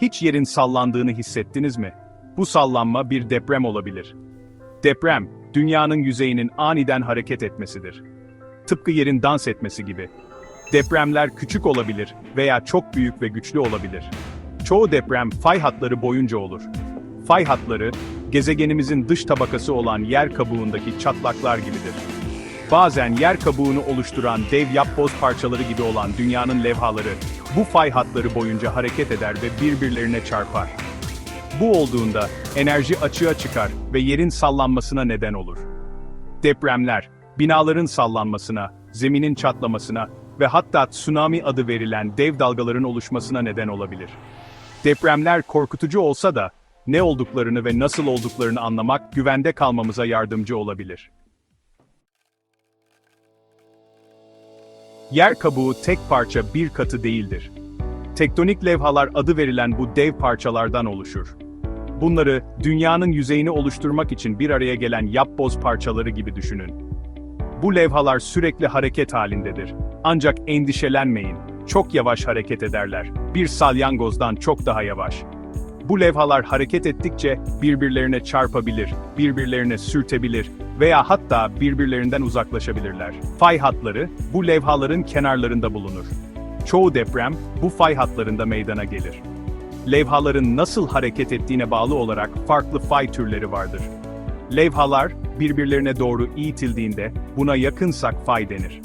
Hiç yerin sallandığını hissettiniz mi? Bu sallanma bir deprem olabilir. Deprem, dünyanın yüzeyinin aniden hareket etmesidir. Tıpkı yerin dans etmesi gibi. Depremler küçük olabilir veya çok büyük ve güçlü olabilir. Çoğu deprem fay hatları boyunca olur. Fay hatları, gezegenimizin dış tabakası olan yer kabuğundaki çatlaklar gibidir. Bazen yer kabuğunu oluşturan dev yapboz parçaları gibi olan dünyanın levhaları, bu fay hatları boyunca hareket eder ve birbirlerine çarpar. Bu olduğunda enerji açığa çıkar ve yerin sallanmasına neden olur. Depremler, binaların sallanmasına, zeminin çatlamasına ve hatta tsunami adı verilen dev dalgaların oluşmasına neden olabilir. Depremler korkutucu olsa da, ne olduklarını ve nasıl olduklarını anlamak güvende kalmamıza yardımcı olabilir. Yer kabuğu tek parça bir katı değildir. Tektonik levhalar adı verilen bu dev parçalardan oluşur. Bunları dünyanın yüzeyini oluşturmak için bir araya gelen yapboz parçaları gibi düşünün. Bu levhalar sürekli hareket halindedir. Ancak endişelenmeyin, çok yavaş hareket ederler. Bir salyangozdan çok daha yavaş. Bu levhalar hareket ettikçe birbirlerine çarpabilir, birbirlerine sürtebilir veya hatta birbirlerinden uzaklaşabilirler. Fay hatları bu levhaların kenarlarında bulunur. Çoğu deprem bu fay hatlarında meydana gelir. Levhaların nasıl hareket ettiğine bağlı olarak farklı fay türleri vardır. Levhalar birbirlerine doğru itildiğinde buna yakınsak fay denir.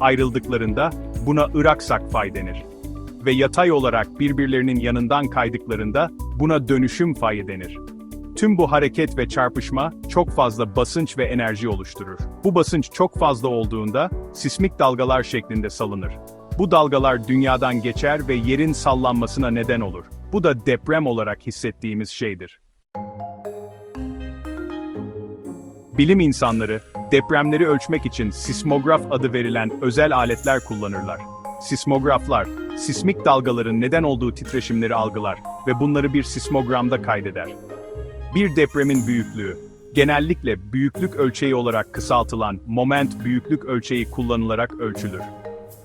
Ayrıldıklarında buna ıraksak fay denir. Ve yatay olarak birbirlerinin yanından kaydıklarında buna dönüşüm fayı denir. Tüm bu hareket ve çarpışma çok fazla basınç ve enerji oluşturur. Bu basınç çok fazla olduğunda sismik dalgalar şeklinde salınır. Bu dalgalar dünyadan geçer ve yerin sallanmasına neden olur. Bu da deprem olarak hissettiğimiz şeydir. Bilim insanları, depremleri ölçmek için sismograf adı verilen özel aletler kullanırlar. Sismograflar, sismik dalgaların neden olduğu titreşimleri algılar ve bunları bir sismogramda kaydeder. Bir depremin büyüklüğü, genellikle büyüklük ölçeği olarak kısaltılan moment büyüklük ölçeği kullanılarak ölçülür.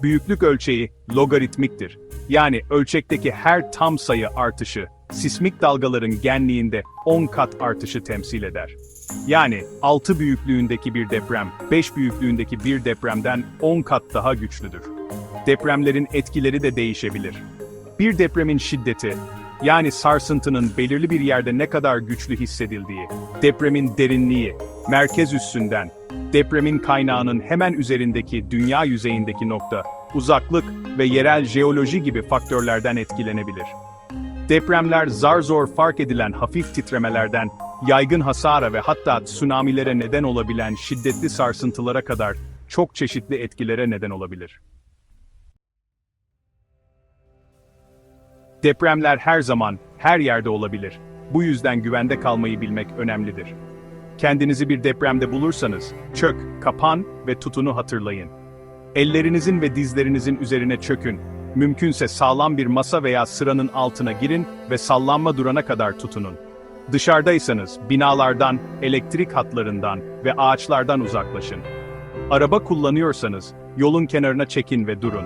Büyüklük ölçeği logaritmiktir. Yani ölçekteki her tam sayı artışı, sismik dalgaların genliğinde 10 kat artışı temsil eder. Yani 6 büyüklüğündeki bir deprem, 5 büyüklüğündeki bir depremden 10 kat daha güçlüdür. Depremlerin etkileri de değişebilir. Bir depremin şiddeti, yani sarsıntının belirli bir yerde ne kadar güçlü hissedildiği, depremin derinliği, merkez üssünden, depremin kaynağının hemen üzerindeki dünya yüzeyindeki nokta, uzaklık ve yerel jeoloji gibi faktörlerden etkilenebilir. Depremler zar zor fark edilen hafif titremelerden, yaygın hasara ve hatta tsunamilere neden olabilen şiddetli sarsıntılara kadar çok çeşitli etkilere neden olabilir. Depremler her zaman, her yerde olabilir. Bu yüzden güvende kalmayı bilmek önemlidir. Kendinizi bir depremde bulursanız, çök, kapan ve tutunu hatırlayın. Ellerinizin ve dizlerinizin üzerine çökün. Mümkünse sağlam bir masa veya sıranın altına girin ve sallanma durana kadar tutunun. Dışarıdaysanız binalardan, elektrik hatlarından ve ağaçlardan uzaklaşın. Araba kullanıyorsanız yolun kenarına çekin ve durun.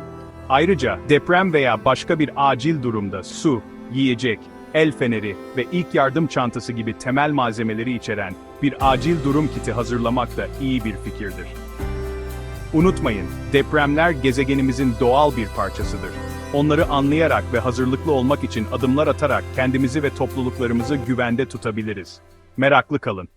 Ayrıca deprem veya başka bir acil durumda su, yiyecek, el feneri ve ilk yardım çantası gibi temel malzemeleri içeren bir acil durum kiti hazırlamak da iyi bir fikirdir. Unutmayın, depremler gezegenimizin doğal bir parçasıdır. Onları anlayarak ve hazırlıklı olmak için adımlar atarak kendimizi ve topluluklarımızı güvende tutabiliriz. Meraklı kalın.